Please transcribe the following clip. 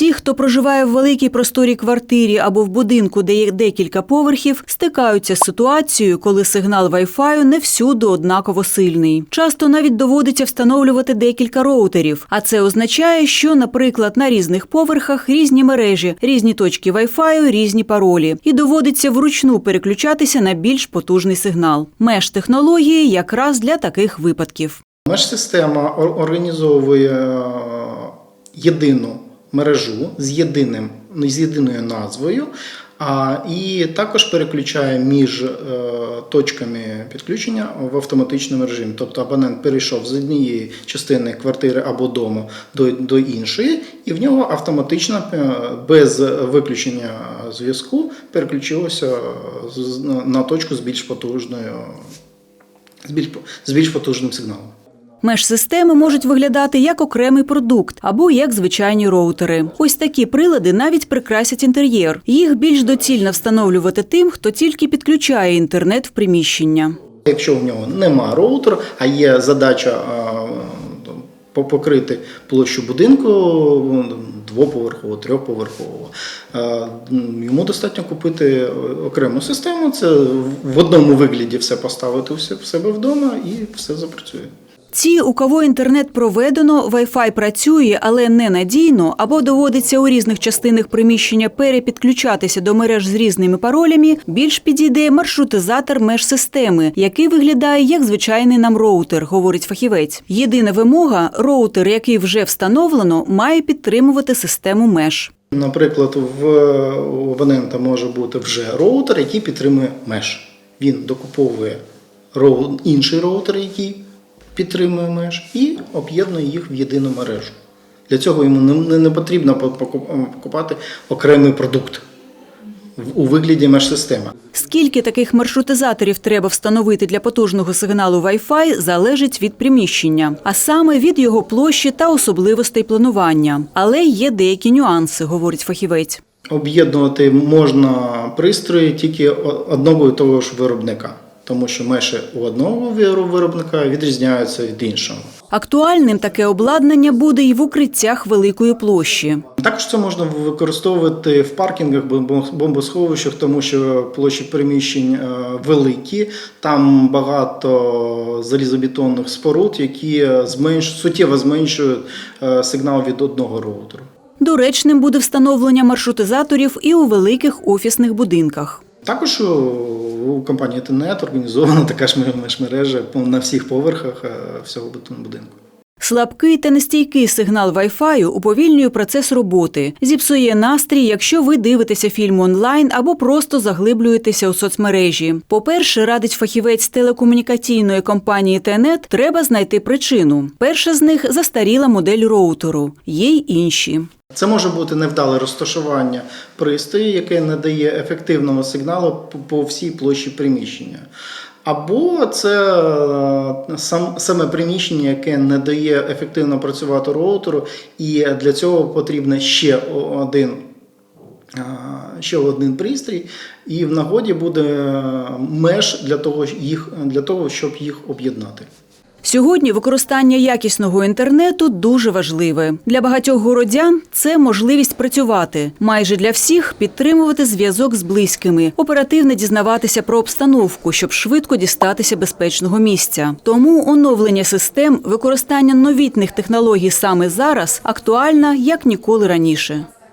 Ті, хто проживає в великій просторій квартирі або в будинку, де є декілька поверхів, стикаються з ситуацією, коли сигнал Wi-Fi не всюди однаково сильний. Часто навіть доводиться встановлювати декілька роутерів, а це означає, що, наприклад, на різних поверхах різні мережі, різні точки Wi-Fi, різні паролі, і доводиться вручну переключатися на більш потужний сигнал. Меж технології якраз для таких випадків. Меж-система організовує е, єдину мережу з єдиним ну, з єдиною назвою, а і також переключає між е, точками підключення в автоматичному режимі. Тобто абонент перейшов з однієї частини квартири або дому до, до іншої, і в нього автоматично е, без виключення зв'язку переключилося на- на точку з більш потужною з більш, з більш потужним сигналом. Меж-системи можуть виглядати як окремий продукт або як звичайні роутери. Ось такі прилади навіть прикрасять інтер'єр. Їх більш доцільно встановлювати тим, хто тільки підключає інтернет в приміщення. Якщо в нього нема роутера, а є задача покрити площу будинку двоповерхового, трьохповерхового, йому достатньо купити окрему систему. Це в одному вигляді все поставити в себе вдома і все запрацює. Ті, у кого інтернет проведено, Wi-Fi працює, але ненадійно, або доводиться у різних частинах приміщення перепідключатися до мереж з різними паролями, більш підійде маршрутизатор меж-системи, який виглядає як звичайний нам роутер, говорить фахівець. Єдина вимога роутер, який вже встановлено, має підтримувати систему меж. Наприклад, в абонента може бути вже роутер, який підтримує меж. Він докуповує інший роутер, який підтримує меж, і об'єднує їх в єдину мережу. Для цього йому не, потрібно покупати окремий продукт у вигляді меж-системи. Скільки таких маршрутизаторів треба встановити для потужного сигналу Wi-Fi, залежить від приміщення, а саме від його площі та особливостей планування. Але є деякі нюанси, говорить фахівець. Об'єднувати можна пристрої тільки одного і того ж виробника, тому що межі у одного виробника відрізняються від іншого. Актуальним таке обладнання буде і в укриттях великої площі. Також це можна використовувати в паркінгах, бомбо- бомбосховищах, тому що площі приміщень е, великі, там багато залізобетонних споруд, які зменш... суттєво зменшують е, сигнал від одного роутеру. Доречним буде встановлення маршрутизаторів і у великих офісних будинках. Також у- компанії Тенет організована така ж мережа на всіх поверхах всього всього будинку. Слабкий та нестійкий сигнал Wi-Fi уповільнює процес роботи, зіпсує настрій, якщо ви дивитеся фільм онлайн або просто заглиблюєтеся у соцмережі. По-перше, радить фахівець телекомунікаційної компанії Тенет, треба знайти причину. Перша з них застаріла модель роутеру. Є й інші. Це може бути невдале розташування пристрою, яке не дає ефективного сигналу по всій площі приміщення. Або це е, сам, саме приміщення, яке не дає ефективно працювати роутеру, і для цього потрібен ще один, е, ще один пристрій, і в нагоді буде меж для того, їх, для того щоб їх об'єднати. Сьогодні використання якісного інтернету дуже важливе. Для багатьох городян це можливість працювати. Майже для всіх підтримувати зв'язок з близькими, оперативно дізнаватися про обстановку, щоб швидко дістатися безпечного місця. Тому оновлення систем, використання новітних технологій саме зараз актуальна як ніколи раніше.